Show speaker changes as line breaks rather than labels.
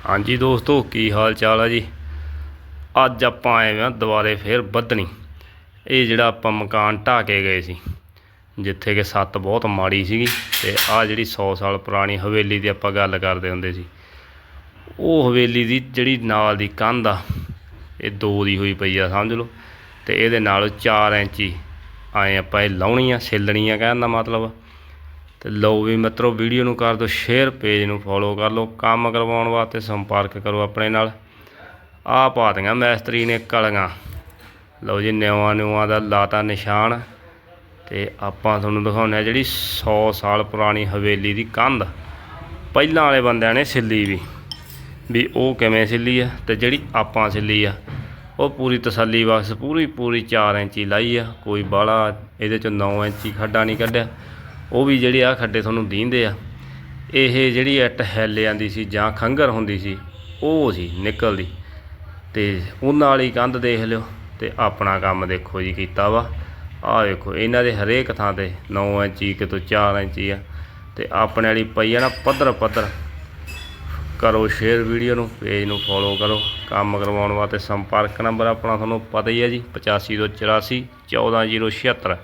ਹਾਂਜੀ ਦੋਸਤੋ, ਕੀ ਹਾਲ ਚਾਲ ਆ ਜੀ? ਅੱਜ ਆਪਾਂ ਆਏ ਹਾਂ ਦੁਬਾਰੇ ਫੇਰ ਬੱਧਣੀ ਇਹ ਜਿਹੜਾ ਆਪਾਂ ਮਕਾਨ ਢਾਹ ਕੇ ਗਏ ਸੀ, ਜਿੱਥੇ ਕਿ ਸੱਤ ਬਹੁਤ ਮਾੜੀ ਸੀਗੀ ਤੇ ਆ ਜਿਹੜੀ 100 ਸਾਲ ਪੁਰਾਣੀ ਹਵੇਲੀ ਦੀ ਆਪਾਂ ਗੱਲ ਕਰਦੇ ਹੁੰਦੇ ਸੀ, ਉਹ ਹਵੇਲੀ ਦੀ ਜਿਹੜੀ ਨਾਲ ਦੀ ਕੰਧ ਆ, ਇਹ ਦੋ ਦੀ ਹੋਈ ਪਈ ਆ, ਸਮਝ ਲਓ। ਤੇ ਇਹਦੇ ਨਾਲ 4 ਇੰਚੀ ਆਏ ਆਪਾਂ ਇਹ ਲਾਉਣੀ ਆ ਛਿੱਲਣੀ ਆ, ਕਹਿਣ ਦਾ ਮਤਲਬ। ਤੇ ਲਓ ਵੀ ਮਿੱਤਰੋ, ਵੀਡੀਓ ਨੂੰ ਕਰ ਦਿਓ ਸ਼ੇਅਰ ਪੇਜ ਨੂੰ ਫੋਲੋ ਕਰ ਲਓ, ਕੰਮ ਕਰਵਾਉਣ ਵਾਸਤੇ ਸੰਪਰਕ ਕਰੋ ਆਪਣੇ ਨਾਲ। ਆ ਪਾਤੀਆਂ ਮੈਸਤਰੀ ਨੇ ਕਲੀਆਂ। ਲਓ ਜੀ ਨਿਉਆਂ ਨਿਉਆਂ ਦਾ ਲਾਤਾ ਨਿਸ਼ਾਨ। ਤੇ ਆਪਾਂ ਤੁਹਾਨੂੰ ਦਿਖਾਉਂਦੇ ਆ ਜਿਹੜੀ 100 ਸਾਲ ਪੁਰਾਣੀ ਹਵੇਲੀ ਦੀ ਕੰਧ। ਪਹਿਲਾਂ ਵਾਲੇ ਬੰਦਿਆਂ ਨੇ ਸਿੱਲੀ ਵੀ। ਵੀ ਉਹ ਕਿਵੇਂ ਸਿੱਲੀ ਆ ਤੇ ਜਿਹੜੀ ਆਪਾਂ ਸਿੱਲੀ ਆ, ਉਹ ਪੂਰੀ ਤਸੱਲੀ ਬਖਸ਼ ਪੂਰੀ ਪੂਰੀ 4 ਇੰਚੀ ਲਾਈ ਆ। ਕੋਈ ਬਾਹਲਾ ਇਹਦੇ ਚ 9 ਇੰਚੀ ਖੱਡਾ ਨਹੀਂ ਕੱਢਿਆ। ਉਹ ਵੀ ਜਿਹੜੇ ਆ ਖੱਡੇ ਤੁਹਾਨੂੰ ਦੀਂਦੇ ਆ, ਇਹ ਜਿਹੜੀ ਇੱਟ ਹੈਲੇ ਜਾਂਦੀ ਸੀ ਜਾਂ ਖੰਗਰ ਹੁੰਦੀ ਸੀ, ਉਹ ਸੀ ਨਿਕਲਦੀ। ਤੇ ਉਹਨਾਂ ਵਾਲੀ ਕੰਧ ਦੇਖ ਲਿਓ ਤੇ ਆਪਣਾ ਕੰਮ ਦੇਖੋ ਜੀ ਕੀਤਾ ਵਾ। ਆਹ ਵੇਖੋ, ਇਹਨਾਂ ਦੇ ਹਰੇਕ ਥਾਂ ਤੇ 9 ਇੰਚੀ ਕਿਤੋਂ 4 ਇੰਚੀ ਆ। ਤੇ ਆਪਣੇ ਵਾਲੀ ਪਈ ਆ ਨਾ ਪੱਧਰ ਪੱਧਰ ਕਰੋ ਸ਼ੇਅਰ ਵੀਡੀਓ ਨੂੰ ਪੇਜ ਨੂੰ ਫੋਲੋ ਕਰੋ। ਕੰਮ ਕਰਵਾਉਣ ਵਾਸਤੇ ਸੰਪਰਕ ਨੰਬਰ ਆਪਣਾ ਤੁਹਾਨੂੰ ਪਤਾ ਹੀ ਹੈ ਜੀ 8584 14076